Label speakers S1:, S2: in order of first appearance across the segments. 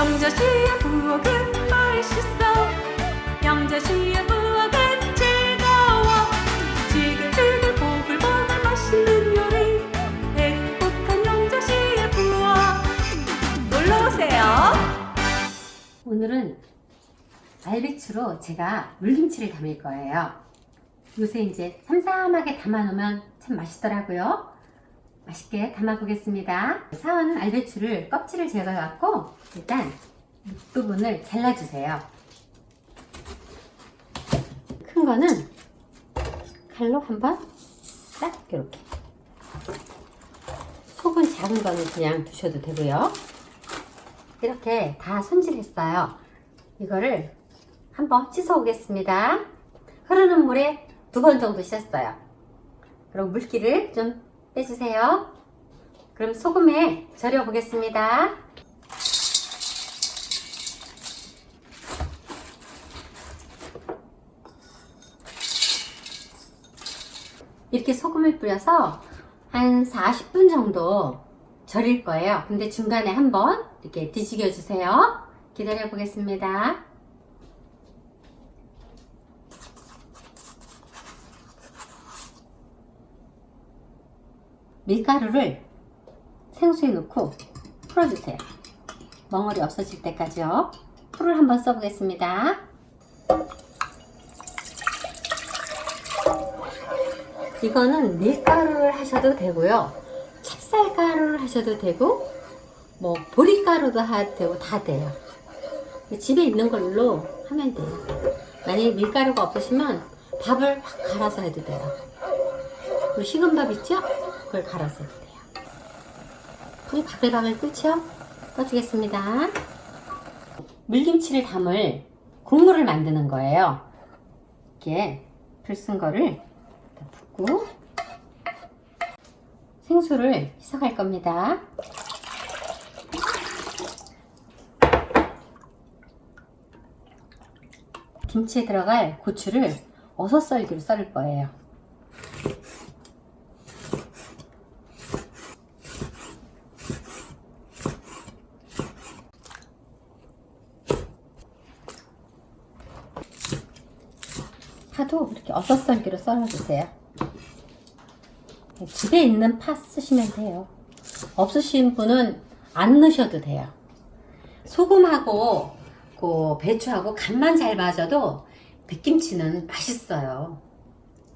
S1: 영자씨의 부엌은 맛있어. 영자씨의 부엌은 즐거워. 지글지글 보글보글 맛있는 요리. 행복한 영자씨의 부엌. 놀러오세요.
S2: 오늘은 알배추로 제가 물김치를 담을 거예요. 요새 이제 삼삼하게 담아놓으면 참 맛있더라고요. 맛있게 담아 보겠습니다. 사온 알배추를 껍질을 제거 해갖고 일단 밑부분을 잘라주세요. 큰 거는 칼로 한번 딱 이렇게 속은 작은 거는 그냥 두셔도 되고요. 이렇게 다 손질했어요. 이거를 한번 씻어 오겠습니다. 흐르는 물에 두 번 정도 씻었어요. 그럼 물기를 좀 빼주세요. 그럼 소금에 절여 보겠습니다. 이렇게 소금을 뿌려서 한 40분 정도 절일 거예요. 근데 중간에 한번 이렇게 뒤지겨 주세요. 기다려 보겠습니다. 밀가루를 생수에 넣고 풀어주세요. 멍어리 없어질 때까지요. 풀을 한번 써보겠습니다. 이거는 밀가루를 하셔도 되고요. 찹쌀가루를 하셔도 되고, 뭐, 보리가루도 하도 되고, 다 돼요. 집에 있는 걸로 하면 돼요. 만약에 밀가루가 없으시면 밥을 확 갈아서 해도 돼요. 식은 밥 있죠? 그걸 갈아서 해도 돼요. 그리고 바글바글 끓죠? 꺼주겠습니다. 물김치를 담을 국물을 만드는 거예요. 이렇게 불쓴 거를 다 붓고 생수를 희석할 겁니다. 김치에 들어갈 고추를 어서 썰기로 썰을 거예요. 파도 이렇게 어서 썰기로 썰어주세요. 집에 있는 파 쓰시면 돼요. 없으신 분은 안 넣으셔도 돼요. 소금하고 그 배추하고 간만 잘 맞아도 백김치는 맛있어요.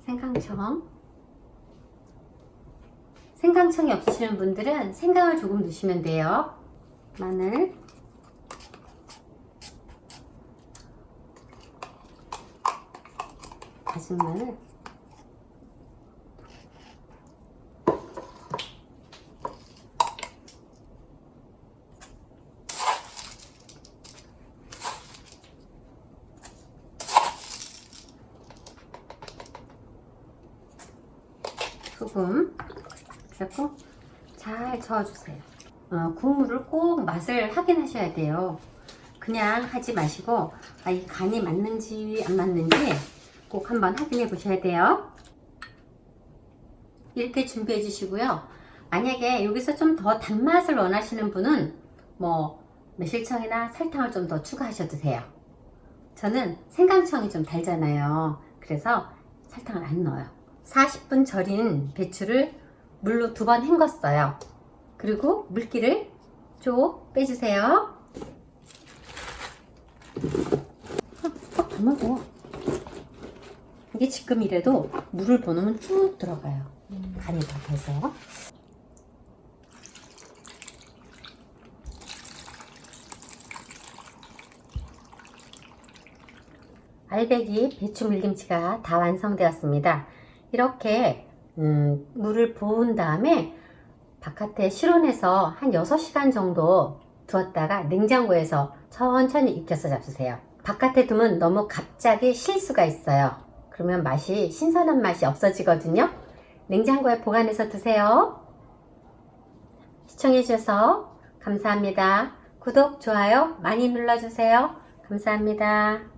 S2: 생강청. 생강청이 없으시는 분들은 생강을 조금 넣으시면 돼요. 마늘. 다진 마늘. 소금 그래고 잘 저어주세요. 어, 국물을 꼭 맛을 확인하셔야 돼요. 그냥 하지 마시고 아, 이 간이 맞는지 안 맞는지 꼭 한번 확인해 보셔야 돼요. 이렇게 준비해 주시고요. 만약에 여기서 좀 더 단맛을 원하시는 분은 뭐 매실청이나 설탕을 좀 더 추가하셔도 돼요. 저는 생강청이 좀 달잖아요. 그래서 설탕을 안 넣어요. 40분 절인 배추를 물로 두 번 헹궜어요. 그리고 물기를 쭉 빼주세요. 딱 담아줘. 이게 지금 이래도 물을 부으면 쭉 들어가요. 간이 다 돼서. 알배기 배추 물김치가 다 완성되었습니다. 이렇게 음, 물을 부은 다음에 바깥에 실온에서 한 6시간 정도 두었다가 냉장고에서 천천히 익혀서 잡수세요. 바깥에 두면 너무 갑자기 실 수가 있어요. 그러면 맛이 신선한 맛이 없어지거든요. 냉장고에 보관해서 드세요. 시청해주셔서 감사합니다. 구독, 좋아요 많이 눌러주세요. 감사합니다.